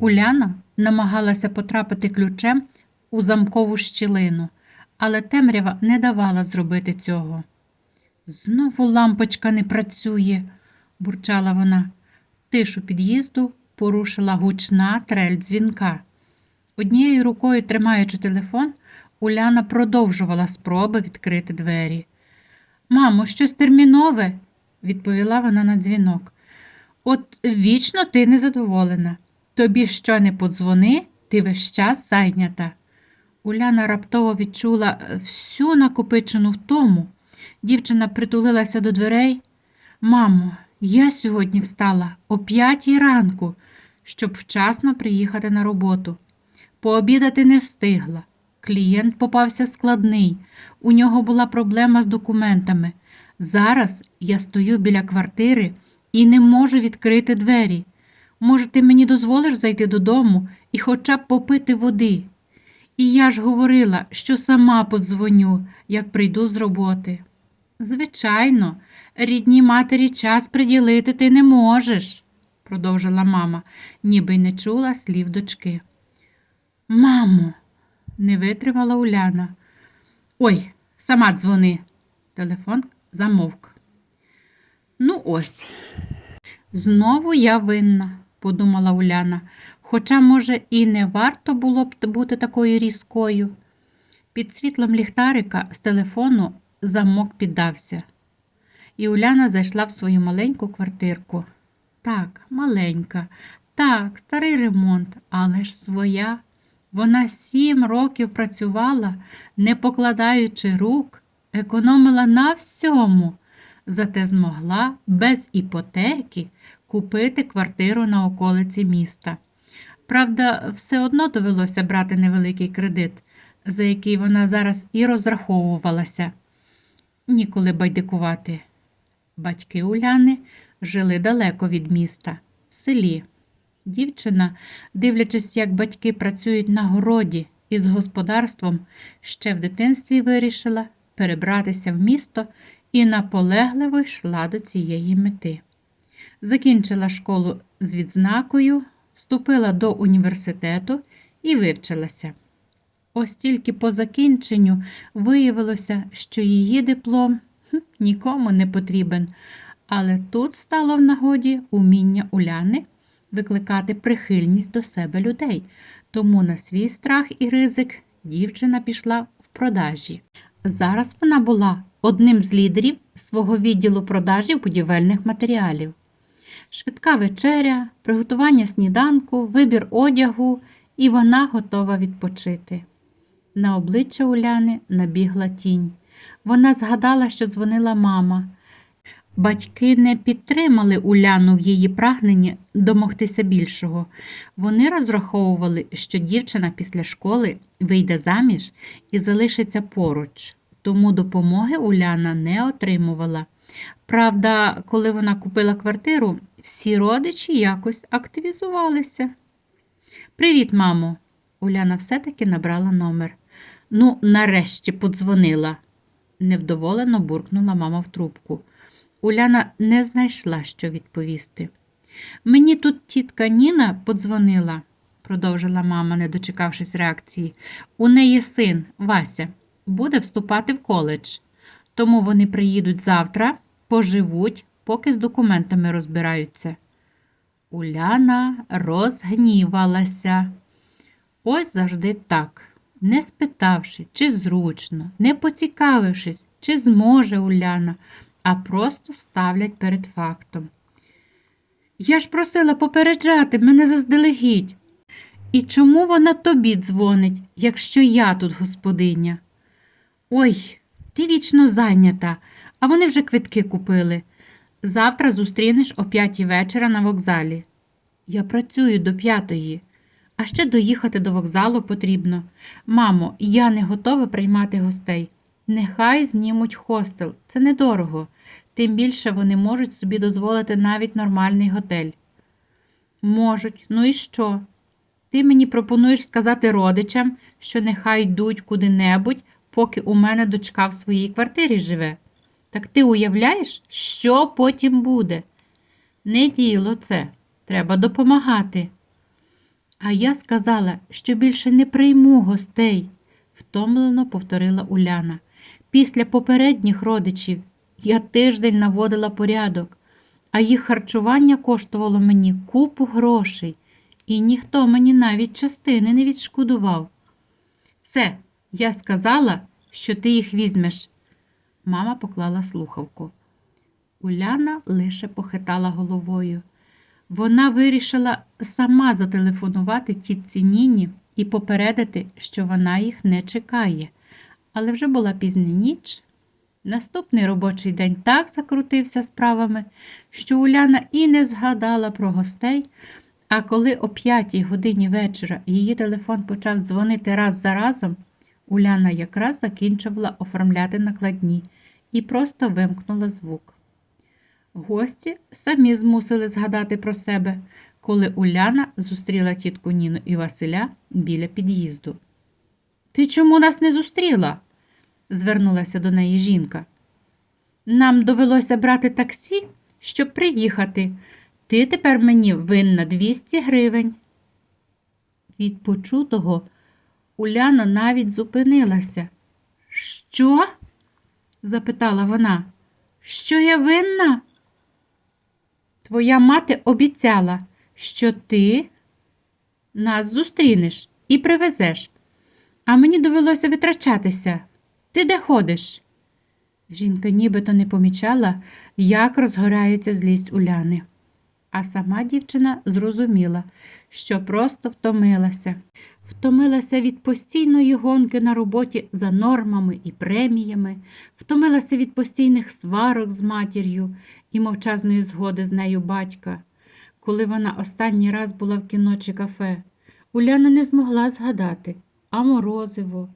Уляна намагалася потрапити ключем у замкову щілину, але темрява не давала зробити цього. Знову лампочка не працює, бурчала вона. Тишу під'їзду порушила гучна трель дзвінка. Однією рукою, тримаючи телефон, Уляна продовжувала спроби відкрити двері. Мамо, щось термінове, відповіла вона на дзвінок. От вічно ти незадоволена. Тобі що не подзвони, ти весь час зайнята. Уляна раптово відчула всю накопичену втому. Дівчина притулилася до дверей. Мамо, я сьогодні встала о п'ятій ранку, щоб вчасно приїхати на роботу. Пообідати не встигла. Клієнт попався складний. У нього була проблема з документами. Зараз я стою біля квартири і не можу відкрити двері. Може, ти мені дозволиш зайти додому і хоча б попити води? І я ж говорила, що сама подзвоню, як прийду з роботи. Звичайно, рідній матері час приділити ти не можеш, продовжила мама, ніби й не чула слів дочки. Мамо, не витримала Уляна. Ой, сама дзвони. Телефон замовк. Ну, ось. Знову я винна, подумала Уляна, хоча, може, і не варто було б бути такою різкою. Під світлом ліхтарика з телефону замок піддався. І Уляна зайшла в свою маленьку квартирку. Так, маленька, так, старий ремонт, але ж своя. Вона сім років працювала, не покладаючи рук, економила на всьому, зате змогла без іпотеки купити квартиру на околиці міста. Правда, все одно довелося брати невеликий кредит, за який вона зараз і розраховувалася. Ніколи байдикувати. Батьки Уляни жили далеко від міста, в селі. Дівчина, дивлячись, як батьки працюють на городі із господарством, ще в дитинстві вирішила перебратися в місто і наполегливо йшла до цієї мети. Закінчила школу з відзнакою, вступила до університету і вивчилася. Ось тільки по закінченню виявилося, що її диплом нікому не потрібен, але тут стало в нагоді уміння Уляни викликати прихильність до себе людей, тому на свій страх і ризик дівчина пішла в продажі. Зараз вона була одним з лідерів свого відділу продажів будівельних матеріалів. Швидка вечеря, приготування сніданку, вибір одягу, і вона готова відпочити. На обличчя Уляни набігла тінь. Вона згадала, що дзвонила мама. Батьки не підтримали Уляну в її прагненні домогтися більшого. Вони розраховували, що дівчина після школи вийде заміж і залишиться поруч, тому допомоги Уляна не отримувала. Правда, коли вона купила квартиру, всі родичі якось активізувалися. Привіт, мамо. Уляна все-таки набрала номер. Ну, нарешті подзвонила, невдоволено буркнула мама в трубку. Уляна не знайшла, що відповісти. Мені тут тітка Ніна подзвонила, продовжила мама, не дочекавшись реакції. У неї син, Вася, буде вступати в коледж. Тому вони приїдуть завтра, поживуть, поки з документами розбираються. Уляна розгнівалася. Ось завжди так, не спитавши, чи зручно, не поцікавившись, чи зможе Уляна, а просто ставлять перед фактом. Я ж просила попереджати мене заздалегідь. І чому вона тобі дзвонить, якщо я тут господиня? Ой, ти вічно зайнята, а вони вже квитки купили. Завтра зустрінеш о п'ятій вечора на вокзалі. Я працюю до п'ятої, а ще доїхати до вокзалу потрібно. Мамо, я не готова приймати гостей. Нехай знімуть хостел, це недорого. Тим більше вони можуть собі дозволити навіть нормальний готель. Можуть, ну і що? Ти мені пропонуєш сказати родичам, що нехай йдуть куди-небудь, поки у мене дочка в своїй квартирі живе. Так ти уявляєш, що потім буде? Не діло це, треба допомагати. А я сказала, що більше не прийму гостей, втомлено повторила Уляна. Після попередніх родичів я тиждень наводила порядок, а їх харчування коштувало мені купу грошей, і ніхто мені навіть частини не відшкодував. Все, я сказала, що ти їх візьмеш. Мама поклала слухавку. Уляна лише похитала головою. Вона вирішила сама зателефонувати тітці Ніні і попередити, що вона їх не чекає. Але вже була пізня ніч. Наступний робочий день так закрутився справами, що Уляна і не згадала про гостей. А коли о п'ятій годині вечора її телефон почав дзвонити раз за разом, Уляна якраз закінчувала оформляти накладні і просто вимкнула звук. Гості самі змусили згадати про себе, коли Уляна зустріла тітку Ніну і Василя біля під'їзду. Ти чому нас не зустріла? звернулася до неї жінка. Нам довелося брати таксі, щоб приїхати. Ти тепер мені винна 200 гривень. Від почутого Уляна навіть зупинилася. Що? запитала вона. Що я винна? Твоя мати обіцяла, що ти нас зустрінеш і привезеш, а мені довелося витрачатися. Ти де ходиш? Жінка нібито не помічала, як розгорається злість Уляни. А сама дівчина зрозуміла, що просто втомилася. Втомилася від постійної гонки на роботі за нормами і преміями, втомилася від постійних сварок з матір'ю і мовчазної згоди з нею батька. Коли вона останній раз була в кіно чи кафе, Уляна не змогла згадати, а морозиво,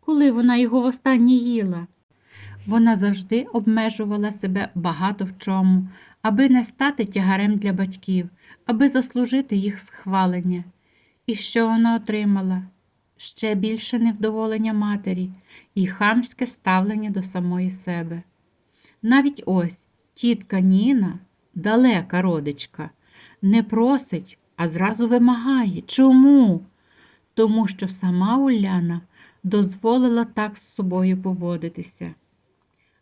коли вона його востаннє їла. Вона завжди обмежувала себе багато в чому, аби не стати тягарем для батьків, аби заслужити їх схвалення. І що вона отримала? Ще більше невдоволення матері і хамське ставлення до самої себе. Навіть ось тітка Ніна, далека родичка, не просить, а зразу вимагає. Чому? Тому що сама Уляна дозволила так з собою поводитися.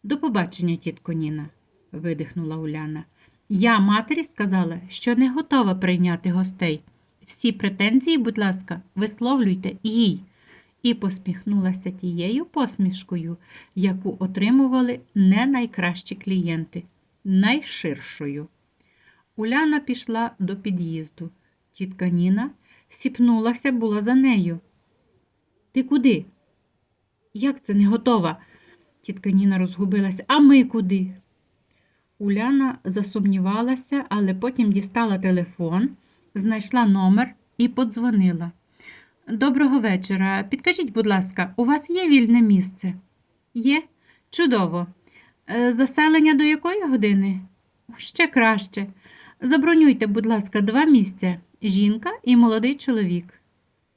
До побачення, тітко Ніна, видихнула Уляна. Я матері сказала, що не готова прийняти гостей. Всі претензії, будь ласка, висловлюйте їй. І посміхнулася тією посмішкою, яку отримували не найкращі клієнти, найширшою. Уляна пішла до під'їзду. Тітка Ніна сіпнулася була за нею. Ти куди? Як це не готова? Тітка Ніна розгубилася. А ми куди? Уляна засумнівалася, але потім дістала телефон, знайшла номер і подзвонила. Доброго вечора. Підкажіть, будь ласка, у вас є вільне місце? Є? Чудово. Е, Заселення до якої години? Ще краще. Забронюйте, будь ласка, два місця жінка і молодий чоловік.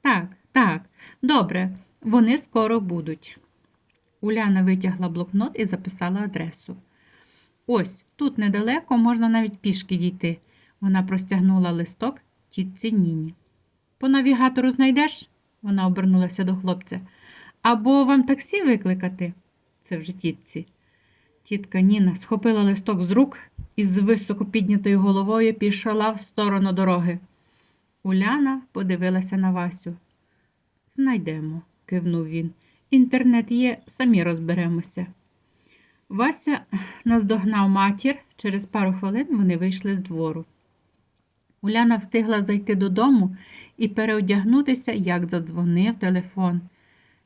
Так, так, добре, вони скоро будуть. Уляна витягла блокнот і записала адресу. Ось тут недалеко можна навіть пішки дійти. Вона простягнула листок тітці Ніні. По навігатору знайдеш? Вона обернулася до хлопця. Або вам таксі викликати? Це вже тітці. Тітка Ніна схопила листок з рук і з високо піднятою головою пішла в сторону дороги. Уляна подивилася на Васю. Знайдемо, кивнув він. Інтернет є, самі розберемося. Вася наздогнав матір. Через пару хвилин вони вийшли з двору. Уляна встигла зайти додому і переодягнутися, як задзвонив телефон.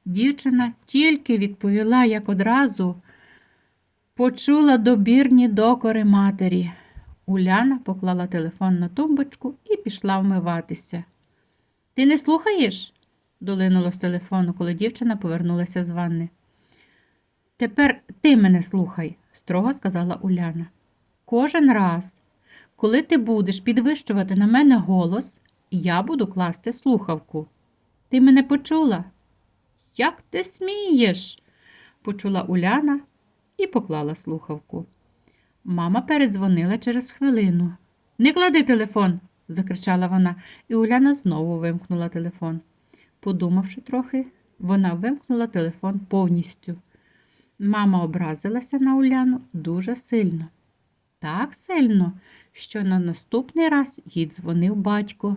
Дівчина тільки відповіла, як одразу почула добірні докори матері. Уляна поклала телефон на тумбочку і пішла вмиватися. Ти не слухаєш? долинуло з телефону, коли дівчина повернулася з ванни. Тепер ти мене слухай, строго сказала Уляна. Кожен раз, коли ти будеш підвищувати на мене голос, я буду класти слухавку. Ти мене почула? Як ти смієш? почула Уляна і поклала слухавку. Мама передзвонила через хвилину. Не клади телефон, закричала вона, і Уляна знову вимкнула телефон. Подумавши трохи, вона вимкнула телефон повністю. Мама образилася на Уляну дуже сильно. Так сильно, що на наступний раз їй дзвонив батько.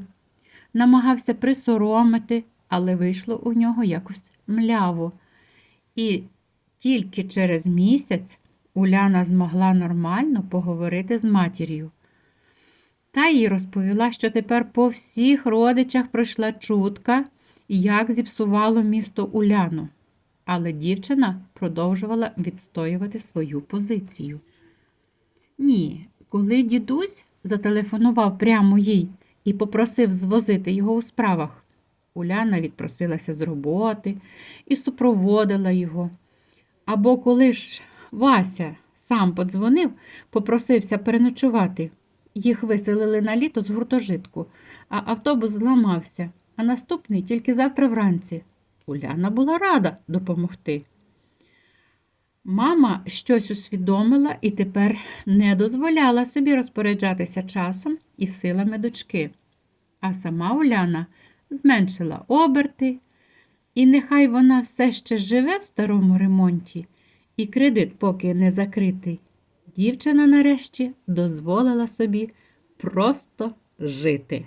Намагався присоромити, але вийшло у нього якось мляво. І тільки через місяць Уляна змогла нормально поговорити з матір'ю. Та їй розповіла, що тепер по всіх родичах пройшла чутка, як зіпсувало місто Уляну. Але дівчина продовжувала відстоювати свою позицію. Ні, коли дідусь зателефонував прямо їй і попросив звозити його у справах, Уляна відпросилася з роботи і супроводила його. Або коли ж Вася сам подзвонив, попросився переночувати. Їх виселили на літо з гуртожитку, а автобус зламався, а наступний тільки завтра вранці. Уляна була рада допомогти. Мама щось усвідомила і тепер не дозволяла собі розпоряджатися часом і силами дочки. А сама Уляна зменшила оберти, і нехай вона все ще живе в старому ремонті, і кредит поки не закритий. Дівчина нарешті дозволила собі просто жити.